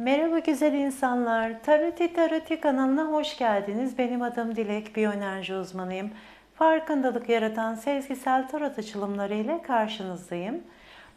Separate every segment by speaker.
Speaker 1: Merhaba güzel insanlar. Taroti Taroti kanalına hoş geldiniz. Benim adım Dilek, biyoenerji uzmanıyım. Farkındalık yaratan sezgisel tarot açılımları ile karşınızdayım.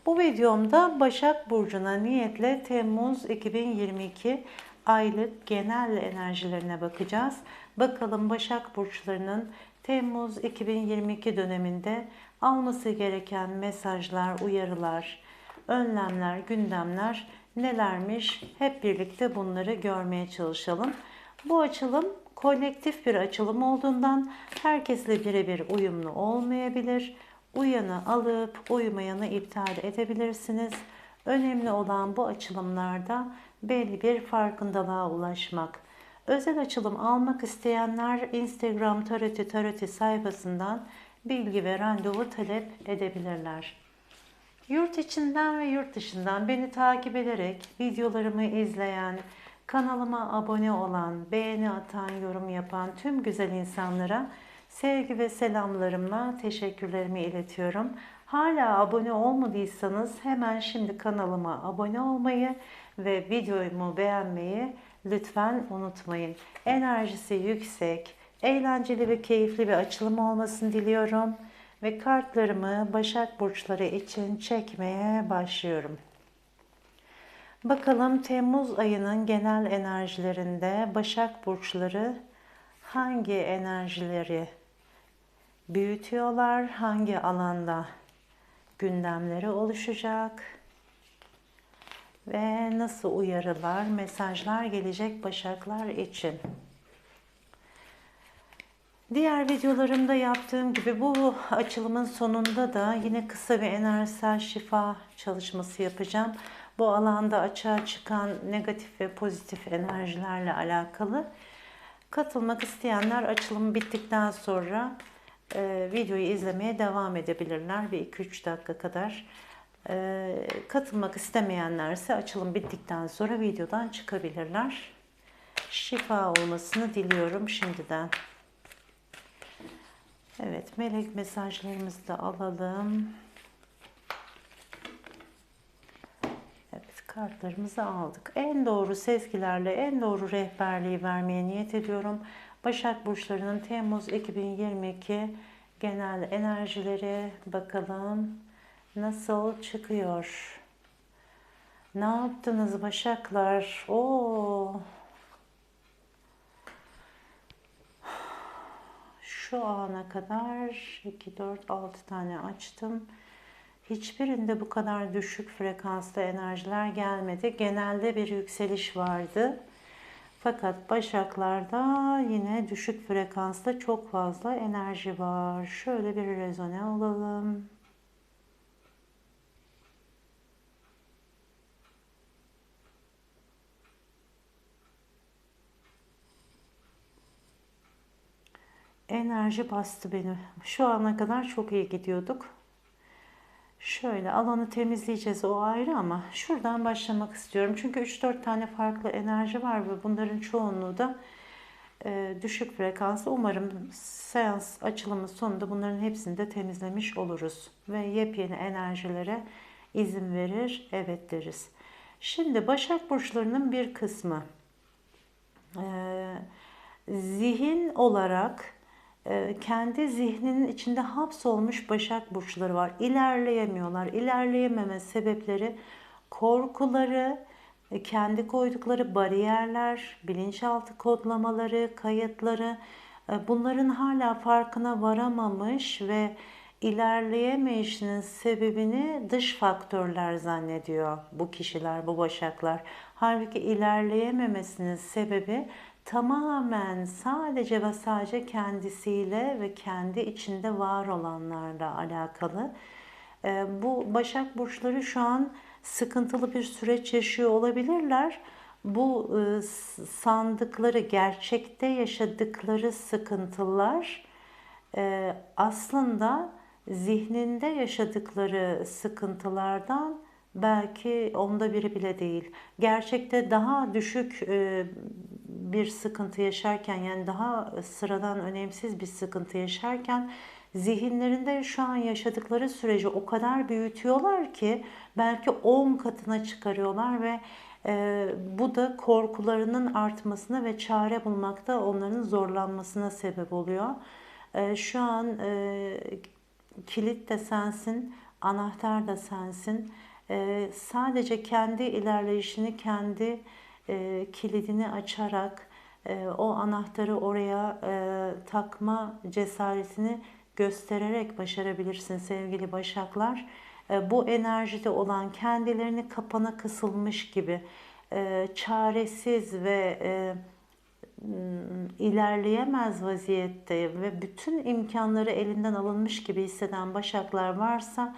Speaker 1: Bu videomda Başak Burcu'na niyetle Temmuz 2022 aylık genel enerjilerine bakacağız. Bakalım Başak Burçlarının Temmuz 2022 döneminde alması gereken mesajlar, uyarılar, önlemler, gündemler nelermiş? Hep birlikte bunları görmeye çalışalım. Bu açılım kolektif bir açılım olduğundan herkesle birebir uyumlu olmayabilir. Uyanı alıp uymayanı iptal edebilirsiniz. Önemli olan bu açılımlarda belli bir farkındalığa ulaşmak. Özel açılım almak isteyenler Instagram Taroti Taroti sayfasından bilgi ve randevu talep edebilirler. Yurt içinden ve yurt dışından beni takip ederek videolarımı izleyen, kanalıma abone olan, beğeni atan, yorum yapan tüm güzel insanlara sevgi ve selamlarımla teşekkürlerimi iletiyorum. Hala abone olmadıysanız hemen şimdi kanalıma abone olmayı ve videomu beğenmeyi lütfen unutmayın. Enerjisi yüksek, eğlenceli ve keyifli bir açılım olmasını diliyorum ve kartlarımı Başak Burçları için çekmeye başlıyorum. Bakalım Temmuz ayının genel enerjilerinde Başak Burçları hangi enerjileri büyütüyorlar, hangi alanda gündemleri oluşacak ve nasıl uyarılar, mesajlar gelecek Başaklar için. Diğer videolarımda yaptığım gibi bu açılımın sonunda da yine kısa bir enerjisel şifa çalışması yapacağım. Bu alanda açığa çıkan negatif ve pozitif enerjilerle alakalı. Katılmak isteyenler açılım bittikten sonra e, videoyu izlemeye devam edebilirler. Bir 2-3 dakika kadar. E, katılmak istemeyenlerse açılım bittikten sonra videodan çıkabilirler. Şifa olmasını diliyorum şimdiden. Evet, melek mesajlarımızı da alalım. Evet, kartlarımızı aldık. En doğru sezgilerle en doğru rehberliği vermeye niyet ediyorum. Başak Burçları'nın Temmuz 2022 genel enerjileri bakalım nasıl çıkıyor. Ne yaptınız Başaklar? Oo. Şu ana kadar 2, 4, 6 tane açtım. Hiçbirinde bu kadar düşük frekanslı enerjiler gelmedi. Genelde bir yükseliş vardı. Fakat başaklarda yine düşük frekansta çok fazla enerji var. Şöyle bir rezone alalım. Enerji bastı beni. Şu ana kadar çok iyi gidiyorduk. Şöyle alanı temizleyeceğiz o ayrı ama şuradan başlamak istiyorum. Çünkü 3-4 tane farklı enerji var ve bunların çoğunluğu da e, düşük frekanslı. Umarım seans açılımı sonunda bunların hepsini de temizlemiş oluruz. Ve yepyeni enerjilere izin verir, evet deriz. Şimdi Başak Burçlarının bir kısmı e, zihin olarak kendi zihninin içinde hapsolmuş başak burçları var. İlerleyemiyorlar. İlerleyememe sebepleri korkuları, e, kendi koydukları bariyerler, bilinçaltı kodlamaları, kayıtları e, bunların hala farkına varamamış ve ilerleyemeyişinin sebebini dış faktörler zannediyor bu kişiler, bu başaklar. Halbuki ilerleyememesinin sebebi tamamen sadece ve sadece kendisiyle ve kendi içinde var olanlarla alakalı. Ee, bu Başak Burçları şu an sıkıntılı bir süreç yaşıyor olabilirler. Bu e, sandıkları, gerçekte yaşadıkları sıkıntılar e, aslında zihninde yaşadıkları sıkıntılardan belki onda biri bile değil. Gerçekte daha düşük e, bir sıkıntı yaşarken yani daha sıradan önemsiz bir sıkıntı yaşarken zihinlerinde şu an yaşadıkları süreci o kadar büyütüyorlar ki belki 10 katına çıkarıyorlar ve E, bu da korkularının artmasına ve çare bulmakta onların zorlanmasına sebep oluyor. E, şu an e, kilit de sensin, anahtar da sensin. E, sadece kendi ilerleyişini, kendi e, kilidini açarak e, o anahtarı oraya e, takma cesaretini göstererek başarabilirsin sevgili başaklar. E, bu enerjide olan kendilerini kapana kısılmış gibi e, çaresiz ve e, ilerleyemez vaziyette ve bütün imkanları elinden alınmış gibi hisseden başaklar varsa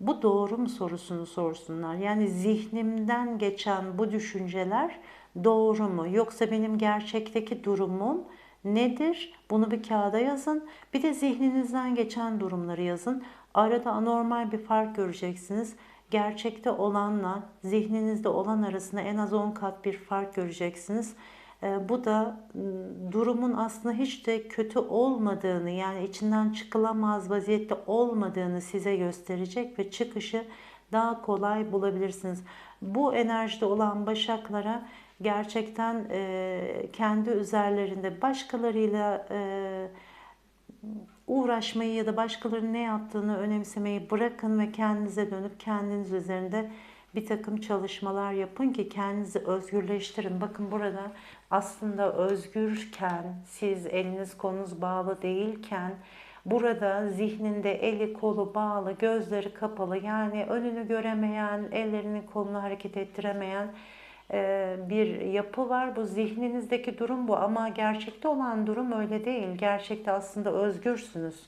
Speaker 1: bu doğru mu sorusunu sorsunlar. Yani zihnimden geçen bu düşünceler doğru mu? Yoksa benim gerçekteki durumum nedir? Bunu bir kağıda yazın. Bir de zihninizden geçen durumları yazın. Arada anormal bir fark göreceksiniz. Gerçekte olanla zihninizde olan arasında en az 10 kat bir fark göreceksiniz. E, bu da ıı, durumun aslında hiç de kötü olmadığını yani içinden çıkılamaz vaziyette olmadığını size gösterecek ve çıkışı daha kolay bulabilirsiniz. Bu enerjide olan başaklara gerçekten e, kendi üzerlerinde başkalarıyla e, uğraşmayı ya da başkalarının ne yaptığını önemsemeyi bırakın ve kendinize dönüp kendiniz üzerinde bir takım çalışmalar yapın ki kendinizi özgürleştirin. Bakın burada aslında özgürken, siz eliniz kolunuz bağlı değilken burada zihninde eli kolu bağlı, gözleri kapalı yani önünü göremeyen, ellerini kolunu hareket ettiremeyen e, bir yapı var. Bu zihninizdeki durum bu ama gerçekte olan durum öyle değil. Gerçekte aslında özgürsünüz.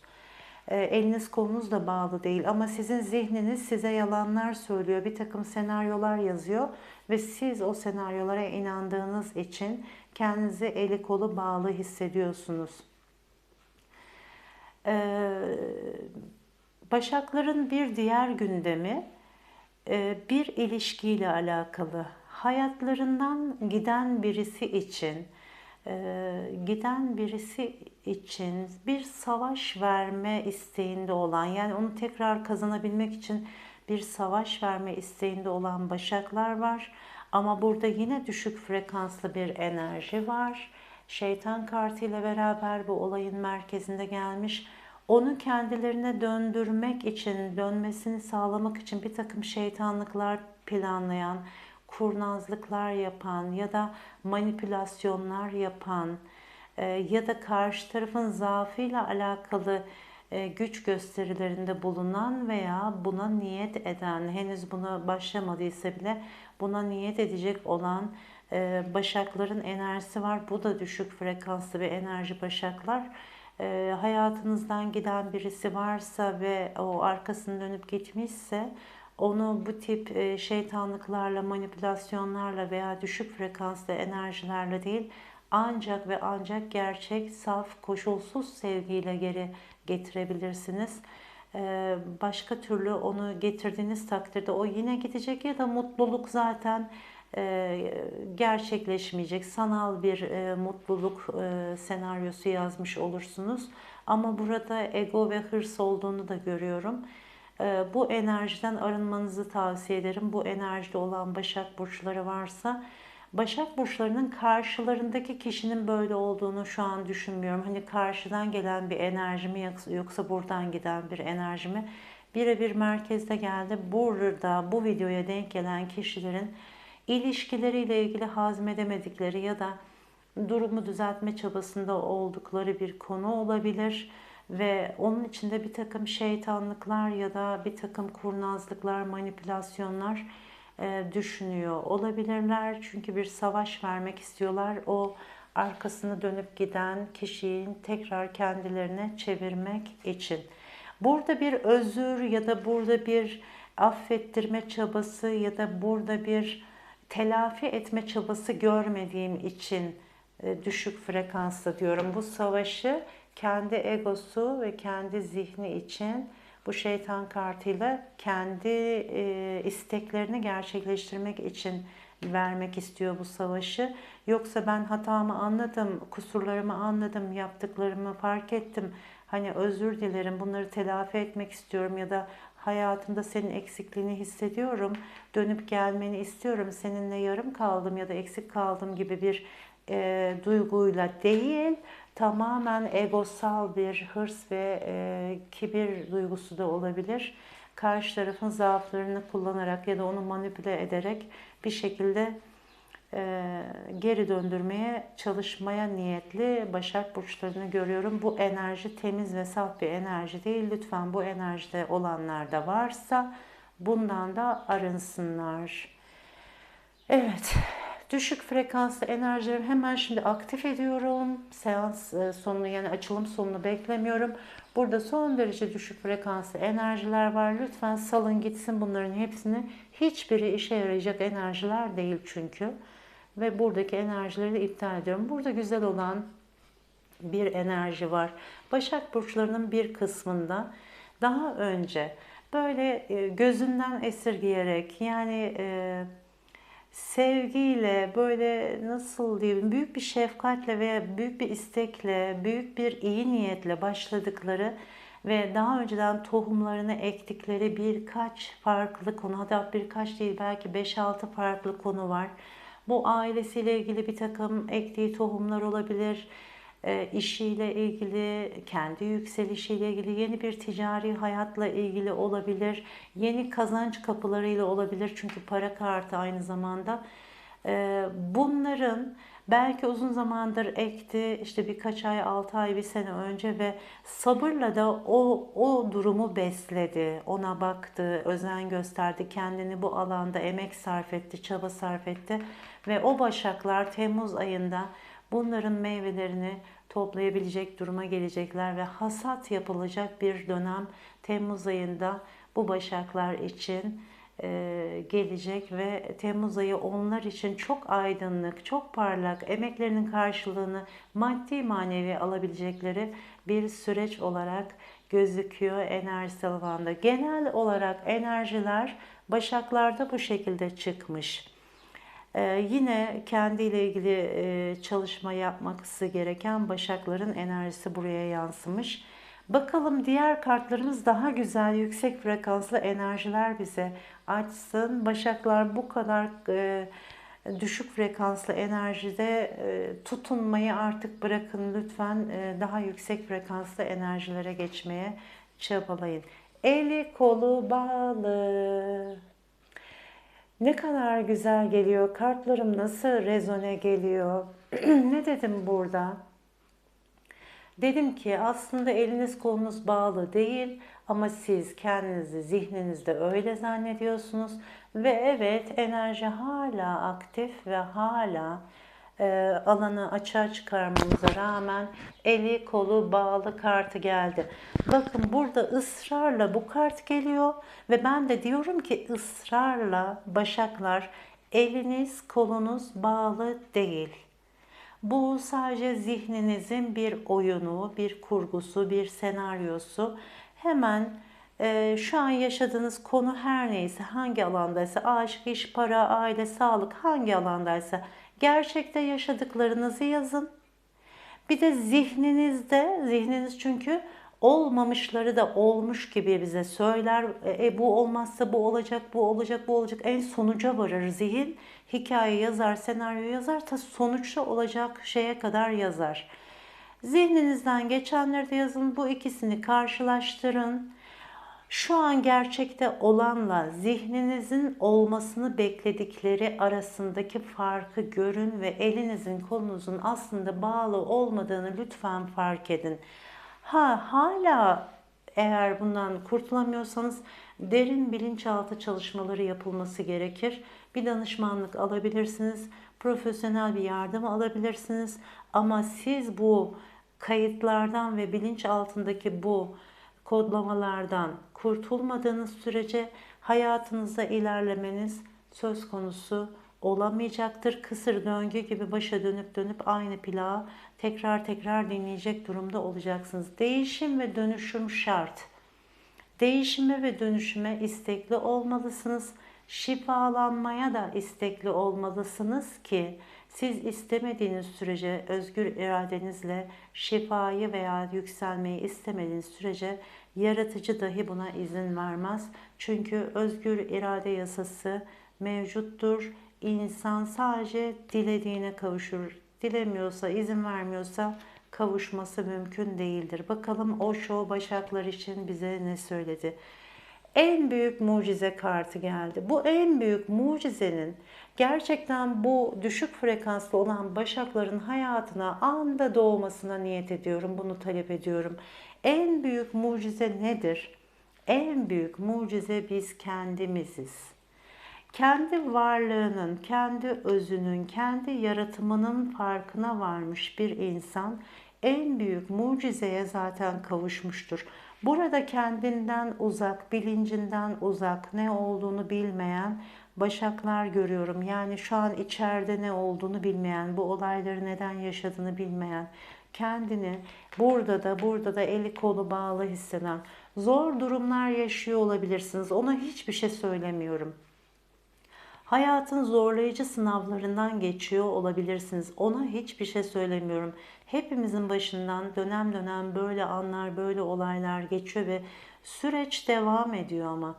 Speaker 1: E, eliniz kolunuz da bağlı değil ama sizin zihniniz size yalanlar söylüyor. Bir takım senaryolar yazıyor ve siz o senaryolara inandığınız için kendinizi eli kolu bağlı hissediyorsunuz. E, Başakların bir diğer gündemi bir ilişkiyle alakalı hayatlarından giden birisi için e, giden birisi için bir savaş verme isteğinde olan yani onu tekrar kazanabilmek için bir savaş verme isteğinde olan başaklar var. Ama burada yine düşük frekanslı bir enerji var. Şeytan kartıyla beraber bu olayın merkezinde gelmiş. Onu kendilerine döndürmek için, dönmesini sağlamak için bir takım şeytanlıklar planlayan, kurnazlıklar yapan ya da manipülasyonlar yapan e, ya da karşı tarafın zaafıyla alakalı e, güç gösterilerinde bulunan veya buna niyet eden, henüz buna başlamadıysa bile buna niyet edecek olan e, başakların enerjisi var. Bu da düşük frekanslı bir enerji başaklar. Hayatınızdan giden birisi varsa ve o arkasını dönüp gitmişse onu bu tip e, şeytanlıklarla, manipülasyonlarla veya düşük frekanslı enerjilerle değil ancak ve ancak gerçek, saf, koşulsuz sevgiyle geri getirebilirsiniz. E, başka türlü onu getirdiğiniz takdirde o yine gidecek ya da mutluluk zaten e, gerçekleşmeyecek. Sanal bir mutluluk senaryosu yazmış olursunuz. Ama burada ego ve hırs olduğunu da görüyorum. Ee, bu enerjiden arınmanızı tavsiye ederim. Bu enerjide olan Başak Burçları varsa Başak Burçlarının karşılarındaki kişinin böyle olduğunu şu an düşünmüyorum. Hani karşıdan gelen bir enerji mi yoksa buradan giden bir enerji mi? Birebir merkezde geldi. Burada bu videoya denk gelen kişilerin ilişkileriyle ilgili hazmedemedikleri ya da durumu düzeltme çabasında oldukları bir konu olabilir ve onun içinde bir takım şeytanlıklar ya da bir takım kurnazlıklar, manipülasyonlar e, düşünüyor olabilirler. Çünkü bir savaş vermek istiyorlar. O arkasını dönüp giden kişiyi tekrar kendilerine çevirmek için. Burada bir özür ya da burada bir affettirme çabası ya da burada bir telafi etme çabası görmediğim için e, düşük frekanslı diyorum. Bu savaşı kendi egosu ve kendi zihni için bu şeytan kartıyla kendi e, isteklerini gerçekleştirmek için vermek istiyor bu savaşı. Yoksa ben hatamı anladım, kusurlarımı anladım, yaptıklarımı fark ettim. Hani özür dilerim, bunları telafi etmek istiyorum ya da Hayatımda senin eksikliğini hissediyorum. Dönüp gelmeni istiyorum. Seninle yarım kaldım ya da eksik kaldım gibi bir e, duyguyla değil, tamamen egosal bir hırs ve e, kibir duygusu da olabilir. Karşı tarafın zaaflarını kullanarak ya da onu manipüle ederek bir şekilde e, geri döndürmeye çalışmaya niyetli Başak Burçlarını görüyorum. Bu enerji temiz ve saf bir enerji değil. Lütfen bu enerjide olanlar da varsa bundan da arınsınlar. Evet, düşük frekanslı enerjilerimi hemen şimdi aktif ediyorum. Seans e, sonunu yani açılım sonunu beklemiyorum. Burada son derece düşük frekanslı enerjiler var. Lütfen salın gitsin bunların hepsini. Hiçbiri işe yarayacak enerjiler değil çünkü. Ve buradaki enerjileri de iptal ediyorum. Burada güzel olan bir enerji var. Başak burçlarının bir kısmında daha önce böyle e, gözünden esirgeyerek yani e, sevgiyle böyle nasıl diyeyim büyük bir şefkatle veya büyük bir istekle, büyük bir iyi niyetle başladıkları ve daha önceden tohumlarını ektikleri birkaç farklı konu hatta birkaç değil belki 5-6 farklı konu var. Bu ailesiyle ilgili bir takım ektiği tohumlar olabilir işiyle ilgili, kendi yükselişiyle ilgili, yeni bir ticari hayatla ilgili olabilir, yeni kazanç kapılarıyla olabilir çünkü para kartı aynı zamanda. E, bunların belki uzun zamandır ekti, işte birkaç ay, altı ay, bir sene önce ve sabırla da o, o durumu besledi, ona baktı, özen gösterdi, kendini bu alanda emek sarf etti, çaba sarf etti ve o başaklar Temmuz ayında bunların meyvelerini toplayabilecek duruma gelecekler ve hasat yapılacak bir dönem Temmuz ayında bu başaklar için e, gelecek ve Temmuz ayı onlar için çok aydınlık, çok parlak, emeklerinin karşılığını maddi manevi alabilecekleri bir süreç olarak gözüküyor enerjisel alanda. Genel olarak enerjiler başaklarda bu şekilde çıkmış. Ee, yine kendiyle ilgili e, çalışma yapması gereken başakların enerjisi buraya yansımış. Bakalım diğer kartlarımız daha güzel, yüksek frekanslı enerjiler bize açsın. Başaklar bu kadar e, düşük frekanslı enerjide e, tutunmayı artık bırakın lütfen e, daha yüksek frekanslı enerjilere geçmeye çabalayın. Eli kolu bağlı. Ne kadar güzel geliyor. Kartlarım nasıl rezone geliyor. ne dedim burada? Dedim ki aslında eliniz kolunuz bağlı değil ama siz kendinizi zihninizde öyle zannediyorsunuz ve evet enerji hala aktif ve hala e, alanı açığa çıkarmamıza rağmen eli kolu bağlı kartı geldi. Bakın burada ısrarla bu kart geliyor ve ben de diyorum ki ısrarla başaklar eliniz kolunuz bağlı değil. Bu sadece zihninizin bir oyunu, bir kurgusu, bir senaryosu. Hemen e, şu an yaşadığınız konu her neyse, hangi alandaysa, aşk, iş, para, aile, sağlık hangi alandaysa Gerçekte yaşadıklarınızı yazın. Bir de zihninizde, zihniniz çünkü olmamışları da olmuş gibi bize söyler. E, e, bu olmazsa bu olacak, bu olacak, bu olacak. En sonuca varır zihin. Hikaye yazar, senaryo yazar ta sonuçta olacak şeye kadar yazar. Zihninizden geçenleri de yazın. Bu ikisini karşılaştırın. Şu an gerçekte olanla zihninizin olmasını bekledikleri arasındaki farkı görün ve elinizin kolunuzun aslında bağlı olmadığını lütfen fark edin. Ha hala eğer bundan kurtulamıyorsanız derin bilinçaltı çalışmaları yapılması gerekir. Bir danışmanlık alabilirsiniz, profesyonel bir yardım alabilirsiniz ama siz bu kayıtlardan ve bilinç altındaki bu kodlamalardan kurtulmadığınız sürece hayatınızda ilerlemeniz söz konusu olamayacaktır. Kısır döngü gibi başa dönüp dönüp aynı plağı tekrar tekrar dinleyecek durumda olacaksınız. Değişim ve dönüşüm şart. Değişime ve dönüşüme istekli olmalısınız. Şifalanmaya da istekli olmalısınız ki siz istemediğiniz sürece özgür iradenizle şifayı veya yükselmeyi istemediğiniz sürece Yaratıcı dahi buna izin vermez. Çünkü özgür irade yasası mevcuttur. İnsan sadece dilediğine kavuşur. Dilemiyorsa, izin vermiyorsa kavuşması mümkün değildir. Bakalım o şov başaklar için bize ne söyledi? En büyük mucize kartı geldi. Bu en büyük mucizenin gerçekten bu düşük frekanslı olan başakların hayatına anda doğmasına niyet ediyorum. Bunu talep ediyorum. En büyük mucize nedir? En büyük mucize biz kendimiziz kendi varlığının, kendi özünün, kendi yaratımının farkına varmış bir insan en büyük mucizeye zaten kavuşmuştur. Burada kendinden uzak, bilincinden uzak, ne olduğunu bilmeyen başaklar görüyorum. Yani şu an içeride ne olduğunu bilmeyen, bu olayları neden yaşadığını bilmeyen, kendini burada da burada da eli kolu bağlı hisseden, zor durumlar yaşıyor olabilirsiniz. Ona hiçbir şey söylemiyorum. Hayatın zorlayıcı sınavlarından geçiyor olabilirsiniz. Ona hiçbir şey söylemiyorum. Hepimizin başından dönem dönem böyle anlar, böyle olaylar geçiyor ve süreç devam ediyor ama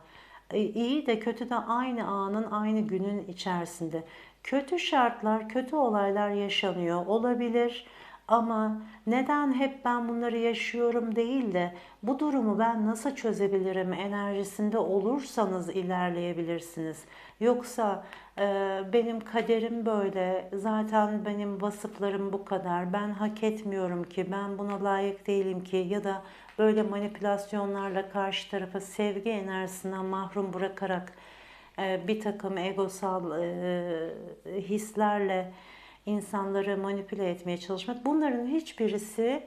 Speaker 1: e, iyi de kötü de aynı anın, aynı günün içerisinde. Kötü şartlar, kötü olaylar yaşanıyor olabilir. Ama neden hep ben bunları yaşıyorum değil de bu durumu ben nasıl çözebilirim enerjisinde olursanız ilerleyebilirsiniz. Yoksa e, benim kaderim böyle, zaten benim vasıflarım bu kadar, ben hak etmiyorum ki, ben buna layık değilim ki ya da böyle manipülasyonlarla karşı tarafı sevgi enerjisinden mahrum bırakarak e, bir takım egosal e, hislerle insanları manipüle etmeye çalışmak bunların hiçbirisi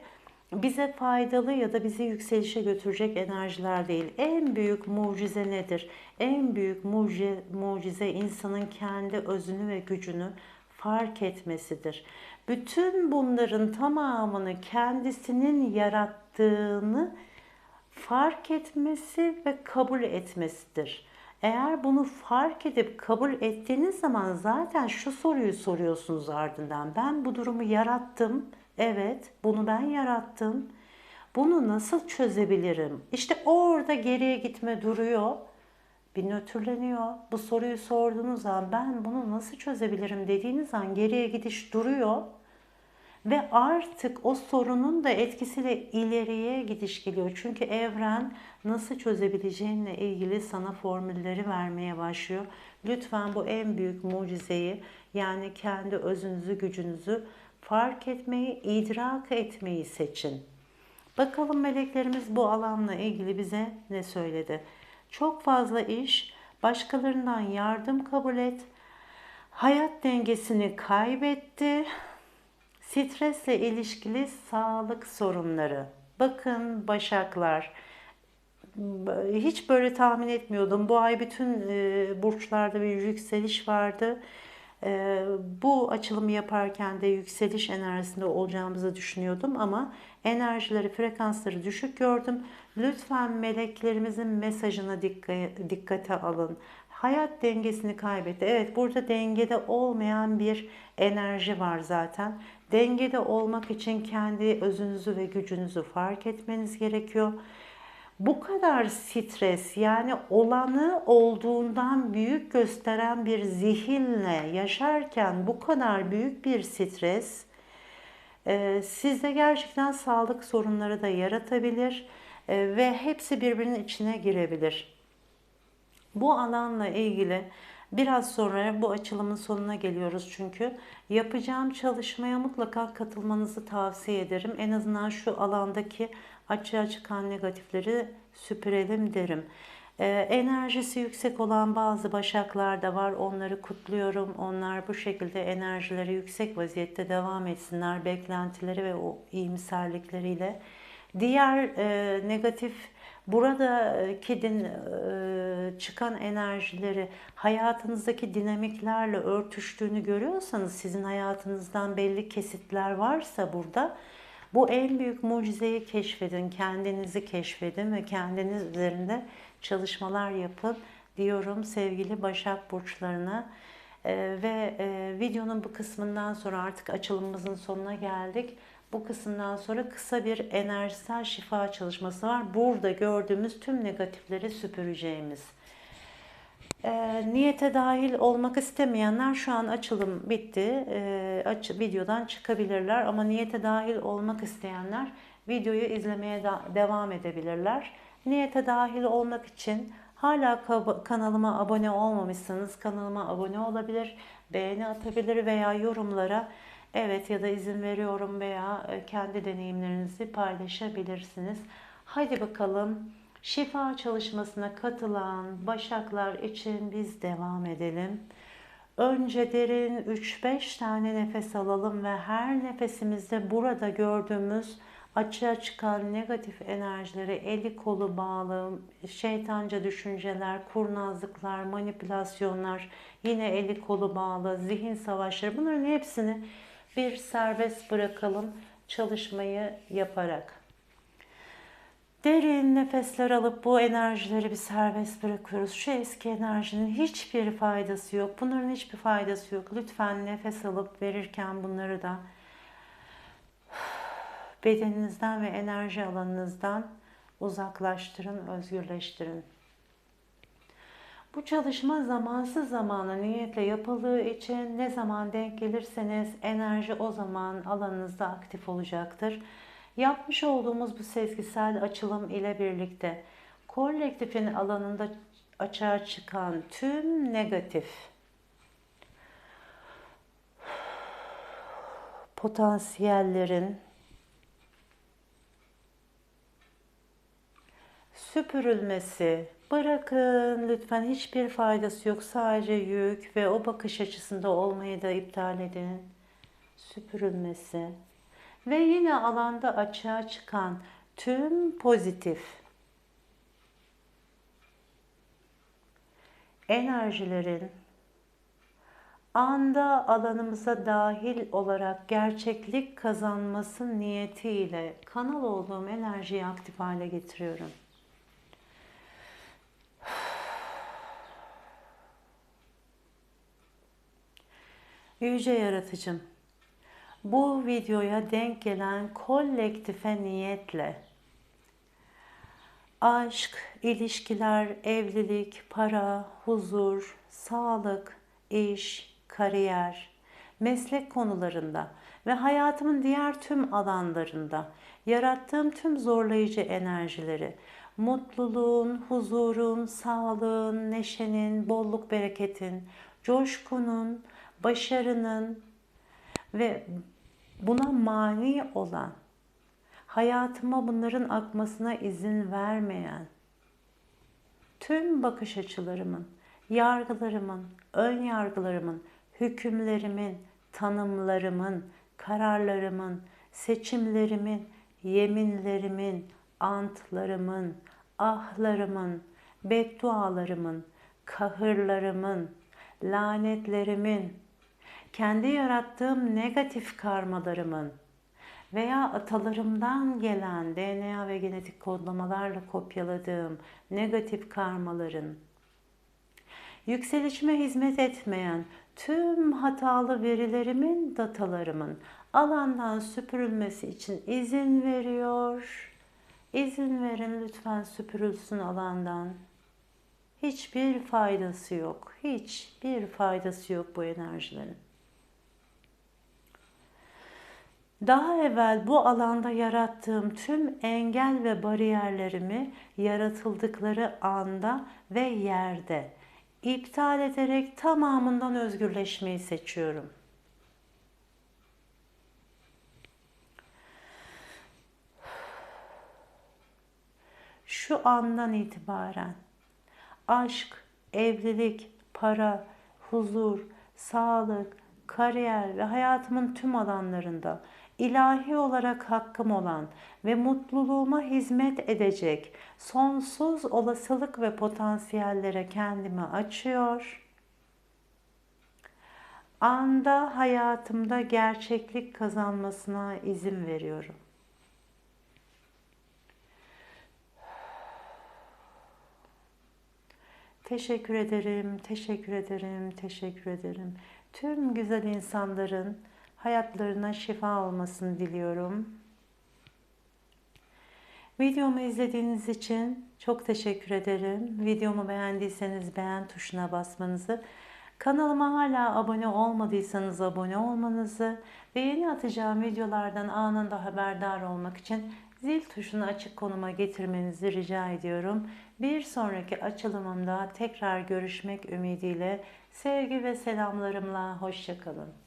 Speaker 1: bize faydalı ya da bizi yükselişe götürecek enerjiler değil. En büyük mucize nedir? En büyük mucize, mucize insanın kendi özünü ve gücünü fark etmesidir. Bütün bunların tamamını kendisinin yarattığını fark etmesi ve kabul etmesidir. Eğer bunu fark edip kabul ettiğiniz zaman zaten şu soruyu soruyorsunuz ardından. Ben bu durumu yarattım Evet, bunu ben yarattım. Bunu nasıl çözebilirim? İşte orada geriye gitme duruyor. Bir nötrleniyor. Bu soruyu sorduğunuz zaman ben bunu nasıl çözebilirim dediğiniz zaman geriye gidiş duruyor. Ve artık o sorunun da etkisiyle ileriye gidiş geliyor. Çünkü evren nasıl çözebileceğinle ilgili sana formülleri vermeye başlıyor. Lütfen bu en büyük mucizeyi yani kendi özünüzü, gücünüzü fark etmeyi, idrak etmeyi seçin. Bakalım meleklerimiz bu alanla ilgili bize ne söyledi? Çok fazla iş, başkalarından yardım kabul et, hayat dengesini kaybetti, stresle ilişkili sağlık sorunları. Bakın başaklar, hiç böyle tahmin etmiyordum. Bu ay bütün e, burçlarda bir yükseliş vardı. Ee, bu açılımı yaparken de yükseliş enerjisinde olacağımızı düşünüyordum ama enerjileri, frekansları düşük gördüm. Lütfen meleklerimizin mesajına dikkate alın. Hayat dengesini kaybetti. Evet burada dengede olmayan bir enerji var zaten. Dengede olmak için kendi özünüzü ve gücünüzü fark etmeniz gerekiyor bu kadar stres yani olanı olduğundan büyük gösteren bir zihinle yaşarken bu kadar büyük bir stres e, sizde gerçekten sağlık sorunları da yaratabilir e, ve hepsi birbirinin içine girebilir. Bu alanla ilgili biraz sonra bu açılımın sonuna geliyoruz çünkü yapacağım çalışmaya mutlaka katılmanızı tavsiye ederim. En azından şu alandaki açığa çıkan negatifleri süpürelim derim. Ee, enerjisi yüksek olan bazı başaklar da var. Onları kutluyorum. Onlar bu şekilde enerjileri yüksek vaziyette devam etsinler. Beklentileri ve o iyimserlikleriyle. Diğer e, negatif buradaki din, e, çıkan enerjileri hayatınızdaki dinamiklerle örtüştüğünü görüyorsanız sizin hayatınızdan belli kesitler varsa burada bu en büyük mucizeyi keşfedin, kendinizi keşfedin ve kendiniz üzerinde çalışmalar yapın diyorum sevgili Başak Burçlarına. Ee, ve e, videonun bu kısmından sonra artık açılımımızın sonuna geldik. Bu kısımdan sonra kısa bir enerjisel şifa çalışması var. Burada gördüğümüz tüm negatifleri süpüreceğimiz. E, niyete dahil olmak istemeyenler şu an açılım bitti. E, aç, videodan çıkabilirler ama niyete dahil olmak isteyenler videoyu izlemeye da, devam edebilirler. Niyete dahil olmak için hala kanalıma abone olmamışsanız kanalıma abone olabilir, beğeni atabilir veya yorumlara evet ya da izin veriyorum veya e, kendi deneyimlerinizi paylaşabilirsiniz. Hadi bakalım şifa çalışmasına katılan başaklar için biz devam edelim. Önce derin 3-5 tane nefes alalım ve her nefesimizde burada gördüğümüz açığa çıkan negatif enerjileri, eli kolu bağlı, şeytanca düşünceler, kurnazlıklar, manipülasyonlar, yine eli kolu bağlı, zihin savaşları bunların hepsini bir serbest bırakalım çalışmayı yaparak. Derin nefesler alıp bu enerjileri bir serbest bırakıyoruz. Şu eski enerjinin hiçbir faydası yok. Bunların hiçbir faydası yok. Lütfen nefes alıp verirken bunları da bedeninizden ve enerji alanınızdan uzaklaştırın, özgürleştirin. Bu çalışma zamansız zamana niyetle yapıldığı için ne zaman denk gelirseniz enerji o zaman alanınızda aktif olacaktır. Yapmış olduğumuz bu sezgisel açılım ile birlikte kolektifin alanında açığa çıkan tüm negatif potansiyellerin süpürülmesi, bırakın lütfen hiçbir faydası yok. Sadece yük ve o bakış açısında olmayı da iptal edin. Süpürülmesi ve yine alanda açığa çıkan tüm pozitif enerjilerin anda alanımıza dahil olarak gerçeklik kazanması niyetiyle kanal olduğum enerjiyi aktif hale getiriyorum. Yüce Yaratıcım, bu videoya denk gelen kolektife niyetle aşk, ilişkiler, evlilik, para, huzur, sağlık, iş, kariyer, meslek konularında ve hayatımın diğer tüm alanlarında yarattığım tüm zorlayıcı enerjileri, mutluluğun, huzurun, sağlığın, neşenin, bolluk bereketin, coşkunun, başarının ve buna mani olan, hayatıma bunların akmasına izin vermeyen, tüm bakış açılarımın, yargılarımın, ön yargılarımın, hükümlerimin, tanımlarımın, kararlarımın, seçimlerimin, yeminlerimin, antlarımın, ahlarımın, beddualarımın, kahırlarımın, lanetlerimin, kendi yarattığım negatif karmalarımın veya atalarımdan gelen DNA ve genetik kodlamalarla kopyaladığım negatif karmaların yükselişime hizmet etmeyen tüm hatalı verilerimin, datalarımın alandan süpürülmesi için izin veriyor. İzin verin lütfen süpürülsün alandan. Hiçbir faydası yok. Hiçbir faydası yok bu enerjilerin. Daha evvel bu alanda yarattığım tüm engel ve bariyerlerimi yaratıldıkları anda ve yerde iptal ederek tamamından özgürleşmeyi seçiyorum. Şu andan itibaren aşk, evlilik, para, huzur, sağlık, kariyer ve hayatımın tüm alanlarında ilahi olarak hakkım olan ve mutluluğuma hizmet edecek sonsuz olasılık ve potansiyellere kendimi açıyor. Anda hayatımda gerçeklik kazanmasına izin veriyorum. Teşekkür ederim, teşekkür ederim, teşekkür ederim. Tüm güzel insanların hayatlarına şifa olmasını diliyorum. Videomu izlediğiniz için çok teşekkür ederim. Videomu beğendiyseniz beğen tuşuna basmanızı, kanalıma hala abone olmadıysanız abone olmanızı ve yeni atacağım videolardan anında haberdar olmak için zil tuşunu açık konuma getirmenizi rica ediyorum. Bir sonraki açılımımda tekrar görüşmek ümidiyle sevgi ve selamlarımla hoşçakalın.